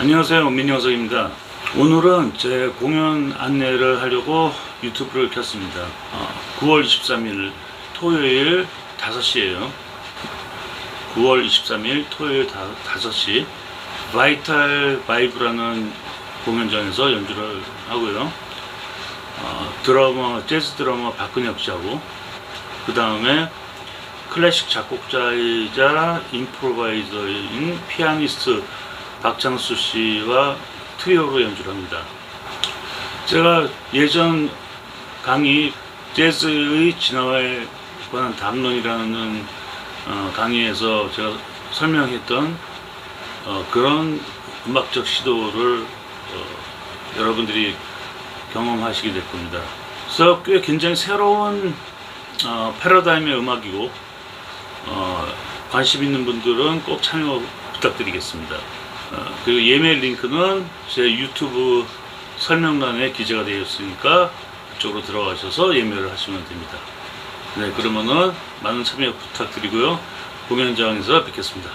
안녕하세요. 민영석입니다. 오늘은 제 공연 안내를 하려고 유튜브를 켰습니다. 어, 9월 23일 토요일 5시에요. 9월 23일 토요일 5시 바이탈 바이브라는 공연장에서 연주를 하고요. 어, 드러머 재즈 드러머 박근혁 씨하고 그 다음에 클래식 작곡자이자 임프로바이저인 피아니스트 박창수 씨와 트리오로 연주를 합니다. 제가 예전 강의 재즈의 진화에 관한 담론이라는 어, 강의에서 제가 설명했던 어, 그런 음악적 시도를 어, 여러분들이 경험하시게 될 겁니다. 그래서 꽤 굉장히 새로운 어, 패러다임의 음악이고 어, 관심 있는 분들은 꼭 참여 부탁드리겠습니다. 어, 그리고 예매 링크는 제 유튜브 설명란에 기재가 되어 있으니까 그쪽으로 들어가셔서 예매를 하시면 됩니다. 네, 그러면은 많은 참여 부탁드리고요. 공연장에서 뵙겠습니다.